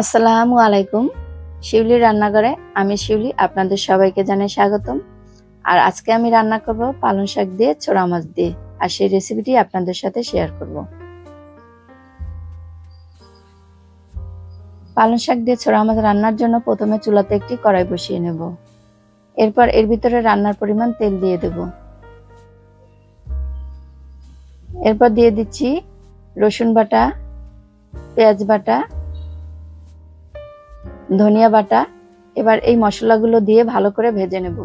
আসসালামু আলাইকুম। শিউলি রান্নাঘরে আমি শিউলি, আপনাদের সবাইকে জানাই স্বাগতম। আর আজকে আমি রান্না করব পালং শাক দিয়ে, ছোড়া মাছ দিয়ে। আর সেই রেসিপিটি আপনাদের সাথে শেয়ার করব। পালং শাক দিয়ে ছোড়া মাছ রান্নার জন্য প্রথমে চুলাতে একটি কড়াই বসিয়ে নেব। এরপর এর ভিতরে রান্নার পরিমাণ তেল দিয়ে দেব। এরপর দিয়ে দিচ্ছি রসুন বাটা, পেঁয়াজ বাটা ধনিয়া বাটা, এবার এই মশলাগুলো দিয়ে ভালো করে ভেজে নেব।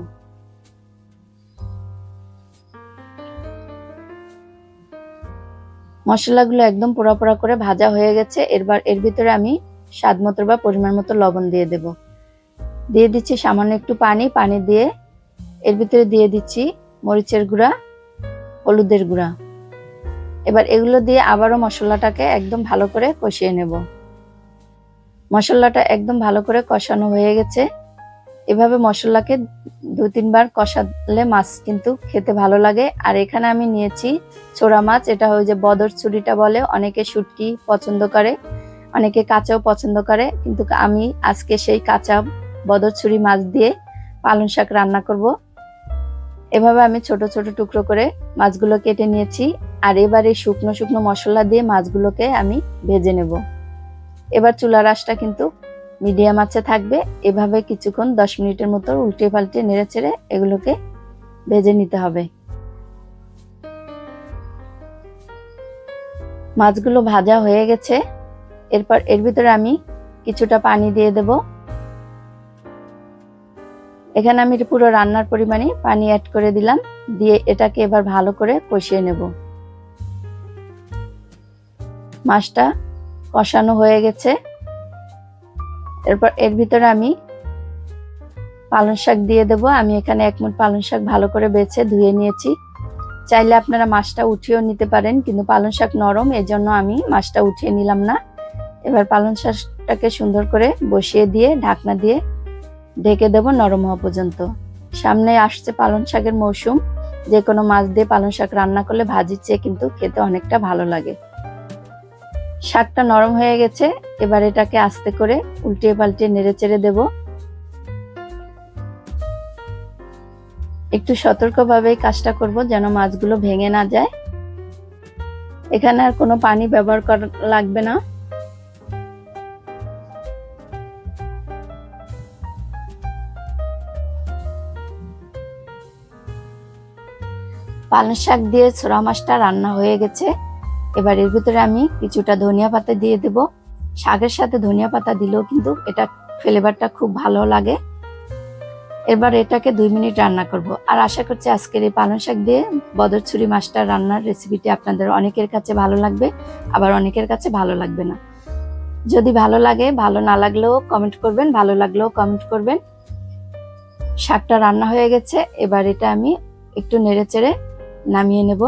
মশলাগুলো একদম পোড়া পোড়া করে ভাজা হয়ে গেছে, এরবার এর ভিতরে আমি স্বাদ মতো বা পরিমাণ মতো লবণ দিয়ে দেব। দিয়ে দিচ্ছি সামান্য একটু পানি পানি দিয়ে এর ভিতরে দিয়ে দিচ্ছি মরিচের গুঁড়া, হলুদের গুঁড়া। এবার এগুলো দিয়ে আবারও মশলাটাকে একদম ভালো করে কষিয়ে নেব। মশলাটা একদম ভালো করে কষানো হয়ে গেছে। এভাবে মশলাকে দু তিনবার কষালে মাছ কিন্তু খেতে ভালো লাগে। আর এখানে আমি নিয়েছি ছোড়া মাছ, এটা হয় যে বদর ছুরিটা বলে, অনেকে শুটকি পছন্দ করে, অনেকে কাঁচাও পছন্দ করে। কিন্তু আমি আজকে সেই কাঁচা বদর ছুরি মাছ দিয়ে পালং শাক রান্না করব। এভাবে আমি ছোট ছোট টুকরো করে মাছগুলো কেটে নিয়েছি। আর এবারে শুকনো শুকনো মশলা দিয়ে মাছগুলোকে আমি ভেজে নেব। এবার চুলার আঁচটা কিন্তু মিডিয়াম আঁচে থাকবে। এভাবে কিছুক্ষণ দশ মিনিটের মতো উল্টে পাল্টে নেড়ে চেড়ে এগুলোকে ভেজে নিতে হবে। মাছগুলো ভাজা হয়ে গেছে। এরপর এর ভিতরে আমি কিছুটা পানি দিয়ে দেব। এখানে আমি পুরো রান্নার পরিমাণে পানি অ্যাড করে দিলাম। দিয়ে এটাকে এবার ভালো করে কষিয়ে নেব। মাছটা কষানো হয়ে গেছে। এরপর এর ভিতরে আমি পালং শাক দিয়ে দেব। আমি এখানে এক মুঠ পালং শাক ভালো করে বেছে ধুয়ে নিয়েছি। চাইলে আপনারা মাছটা উঠিয়েও নিতে পারেন, কিন্তু পালং শাক নরম, এজন্য আমি মাছটা উঠিয়ে নিলাম না। এবার পালং শাকটাকে সুন্দর করে বসিয়ে দিয়ে, ঢাকনা দিয়ে ঢেকে দেব নরম হওয়া পর্যন্ত। সামনে আসছে পালং শাকের মৌসুম। যে কোনো মাছ দিয়ে পালং শাক রান্না করলে ভাজির চেয়ে কিন্তু খেতে অনেকটা ভালো লাগে। শাকটা নরম হয়ে গেছে, এবার এটাকে আস্তে করে উল্টিয়ে পাল্টিয়ে নেড়ে চেড়ে দেব। একটু সতর্কভাবে কাজটা করব যেন মাছগুলো ভেঙে না যায়। এখানে আর কোনো পানি ব্যবহার করা লাগবে না। পালং শাক দিয়ে ছোড়া মাছটা রান্না হয়ে গেছে। এবার এর ভিতরে আমি কিছুটা ধনিয়া পাতা দিয়ে দেব। শাকের সাথে ধনিয়া পাতা দিলেও কিন্তু এটা ফ্লেভারটা খুব ভালো লাগে। এবার এটাকে দুই মিনিট রান্না করব। আর আশা করছি আজকের এই পালং শাক দিয়ে বদর ছুরি মাছটা রান্নার রেসিপিটি আপনাদের অনেকের কাছে ভালো লাগবে, আবার অনেকের কাছে ভালো লাগবে না। যদি ভালো লাগে, ভালো না লাগলেও কমেন্ট করবেন, ভালো লাগলেও কমেন্ট করবেন। শাকটা রান্না হয়ে গেছে, এবার এটা আমি একটু নেড়ে চেড়ে নামিয়ে নেব।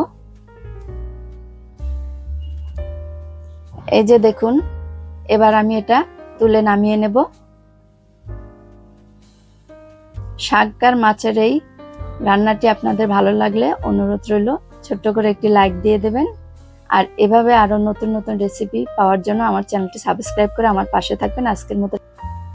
এই যে দেখুন, এবার আমি এটা তুলে নামিয়ে নেব। শাককার মাছের এই রান্নাটি আপনাদের ভালো লাগলে অনুরোধ রইল, ছোট্ট করে একটি লাইক দিয়ে দেবেন। আর এভাবে আরও নতুন নতুন রেসিপি পাওয়ার জন্য আমার চ্যানেলটি সাবস্ক্রাইব করে আমার পাশে থাকবেন। আজকের মতো